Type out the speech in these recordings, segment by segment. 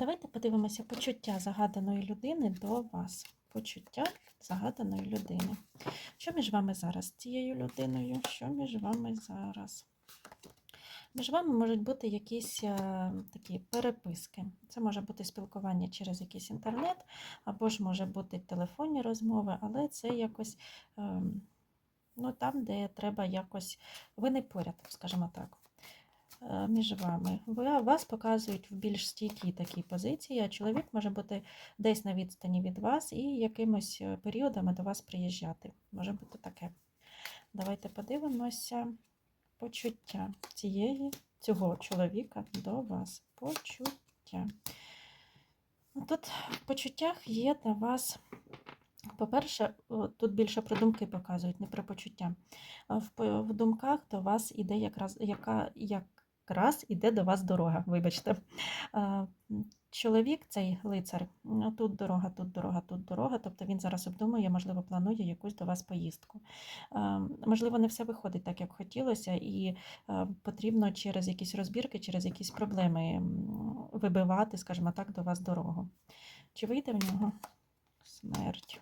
давайте подивимося почуття загаданої людини до вас. Почуття загаданої людини. Що між вами зараз цією людиною? Що між вами зараз? Між вами можуть бути якісь е, такі переписки. Це може бути спілкування через якийсь інтернет, або ж може бути телефонні розмови, але це якось ем, ну, там, де треба якось. Ви не поряд, скажімо так. Е, Між вами. Вас показують в більш стійкій такій позиції, а чоловік може бути десь на відстані від вас і якимось е, періодами до вас приїжджати. Може бути таке. Давайте подивимося почуття цієї, цього чоловіка до вас. Почуття. Ну, Тут в почуттях є до вас. По-перше, тут більше про думки показують, не про почуття. В, думках до вас іде якраз, яка, якраз іде до вас дорога, вибачте. Чоловік, цей лицар, ну, тут дорога, тут дорога, тут дорога. Тобто він зараз обдумує, можливо, планує якусь до вас поїздку. А, Можливо, не все виходить так, як хотілося, і е, потрібно через якісь розбірки, через якісь проблеми вибивати, скажімо так, до вас дорогу. Чи вийде в нього смерть?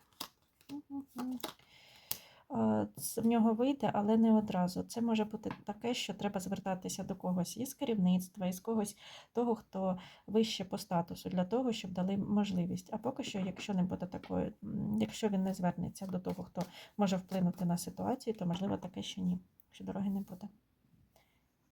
В нього вийде, але не одразу. Це може бути таке, що треба звертатися до когось із керівництва, із когось того, хто вище по статусу, для того, щоб дали можливість. А поки що, якщо не буде такої, якщо він не звернеться до того, хто може вплинути на ситуацію, то можливо таке, що ні, що дороги не буде.